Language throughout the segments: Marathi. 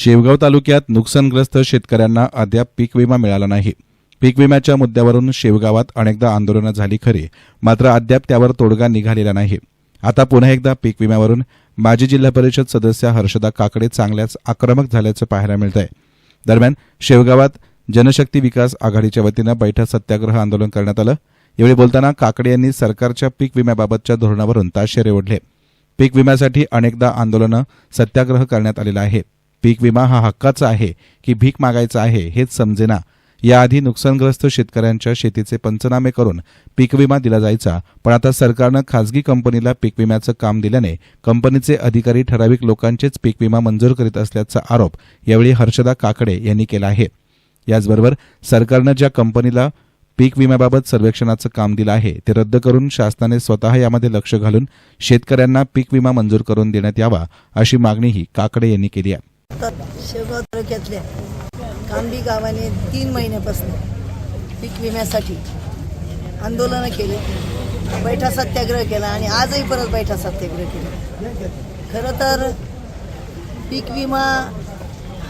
शेवगाव तालुक्यात नुकसानग्रस्त शेतकऱ्यांना अद्याप पीक विमा मिळाला नाही. पीक विम्याच्या मुद्द्यावरून शेवगावात अनेकदा आंदोलनं झाली खरी मात्र अद्याप त्यावर तोडगा निघालेला नाही. आता पुन्हा एकदा पीक विम्यावरून माजी जिल्हा परिषद सदस्य हर्षदा काकडे चांगल्याच आक्रमक झाल्याचं पाहायला मिळत आहे दरम्यान शेवगावात जनशक्ती विकास आघाडीच्या वतीनं बैठक सत्याग्रह आंदोलन करण्यात आलं. यावेळी बोलताना काकडे यांनी सरकारच्या पीक विम्याबाबतच्या धोरणावरून ताशेरे ओढले. पीक विम्यासाठी अनेकदा आंदोलनं सत्याग्रह करण्यात आलेला आहे. पीक विमा हा हक्काचा आहे की भीक मागायचा आहे हेच समजेना. याआधी नुकसानग्रस्त शेतकऱ्यांच्या शेतीचे पंचनामे करून पीक विमा दिला जायचा पण आता सरकारनं खासगी कंपनीला पीक विम्याचं काम दिल्याने कंपनीचे अधिकारी ठराविक लोकांचेच पीक विमा मंजूर करीत असल्याचा आरोप यावेळी हर्षदा काकडे यांनी केला आहे. याचबरोबर सरकारनं ज्या कंपनीला पीक विम्याबाबत सर्वेक्षणाचं काम दिलं आहे ते रद्द करून शासनाने स्वतः यामध्ये लक्ष घालून शेतकऱ्यांना पीक विमा मंजूर करून देण्यात यावा अशी मागणीही काकडे यांनी केली आहे. तर शेवगाव तालुक्यातल्या कांबी गावाने तीन महिन्यापासून पीक विम्यासाठी आंदोलनं केली. बैठा सत्याग्रह केला आणि आजही परत बैठा सत्याग्रह केला. खरं तर पीक विमा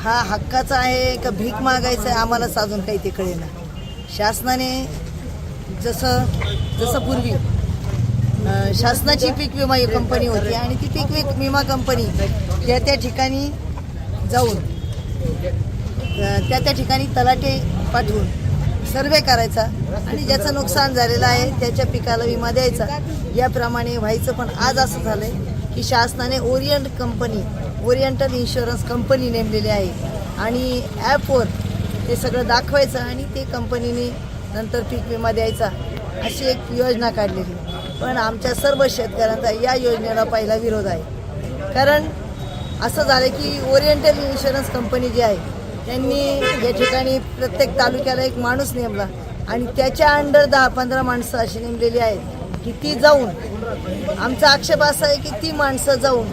हा हक्काचा आहे का भीक मागायचा आहे आम्हालाच अजून काही ते कळेना. शासनाने जसं जसं पूर्वी शासनाची पीक विमा ही कंपनी होती आणि ती पीक विमा कंपनी त्या त्या ठिकाणी जाऊन त्या त्या ठिकाणी तलाटे पाठवून सर्वे करायचा आणि ज्याचं नुकसान झालेलं आहे त्याच्या पिकाला विमा द्यायचा. याप्रमाणे व्हायचं पण आज असं झालं आहे की शासनाने orient company oriental insurance company नेमलेली आहे आणि ॲपवर ते सगळं दाखवायचं आणि ते कंपनीने नंतर पीक विमा द्यायचा अशी एक योजना काढलेली. पण आमच्या सर्व शेतकऱ्यांचा या योजनेला पहिला विरोध आहे. कारण असं झालं की ओरिएंटल इन्शुरन्स कंपनी जी आहे त्यांनी या ठिकाणी प्रत्येक तालुक्याला एक माणूस नेमला आणि त्याच्या अंडर दहा पंधरा माणसं अशी नेमलेली आहेत की ती जाऊन आमचा आक्षेप असा आहे की ती माणसं जाऊन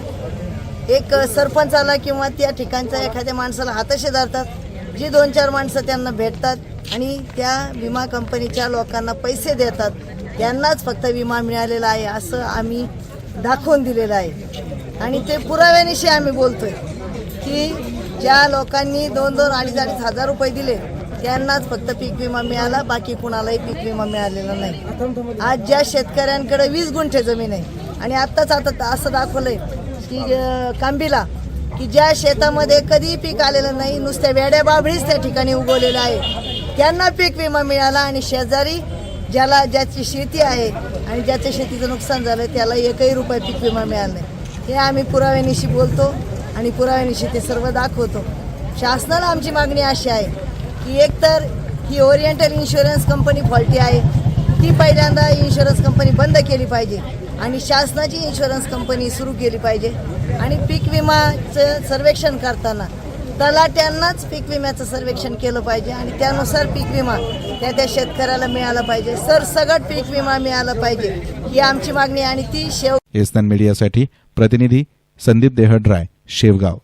एक सरपंचाला किंवा त्या ठिकाणच्या एखाद्या माणसाला हाताशी धरतात जी दोन चार माणसं त्यांना भेटतात आणि त्या विमा कंपनीच्या लोकांना पैसे देतात त्यांनाच फक्त विमा मिळालेला आहे असं आम्ही दाखवून दिलेलं आहे. आणि ते पुराव्यानिशी आम्ही बोलतोय की ज्या लोकांनी दोन दोन अडीच अडीच हजार रुपये दिले त्यांनाच फक्त पीक विमा मिळाला बाकी कुणालाही पीक विमा मिळालेला नाही. आज ज्या शेतकऱ्यांकडे वीस गुंठे जमीन आहे आणि आत्ताच आता असं दाखवलंय की कांबीला की ज्या शेतामध्ये कधी पीक आलेलं नाही नुसत्या वेड्या बाभळीच त्या ठिकाणी उगवलेलं आहे. त्यांना पीक विमा मिळाला आणि शेजारी ज्याला ज्याची शेती आहे आणि ज्याच्या शेतीचं नुकसान झालं त्याला एकही रुपये पीक विमा मिळाला नाही. हे आम्ही पुराव्यानिशी बोलतो आणि पुराव्यानिशी ते सर्व दाखवतो. शासनाला आमची मागणी अशी आहे की एकतर ही ओरिएंटल इन्शुरन्स कंपनी फॉल्टी आहे. ती पहिल्यांदा इन्शुरन्स कंपनी बंद केली पाहिजे आणि शासनाची इन्शुरन्स कंपनी सुरू केली पाहिजे. आणि पीक विमाचं सर्वेक्षण करताना तलाट्यांनाच पीक विम्याचं सर्वेक्षण केलं पाहिजे आणि त्यानुसार पीक विमा त्या त्या शेतकऱ्याला मिळाला पाहिजे. सर सगळं पीक विमा मिळाला पाहिजे ही आमची मागणी आणि ती शेव एसनन मीडियासाठी प्रतिनिधी संदीप देहड्राय शेवगाव.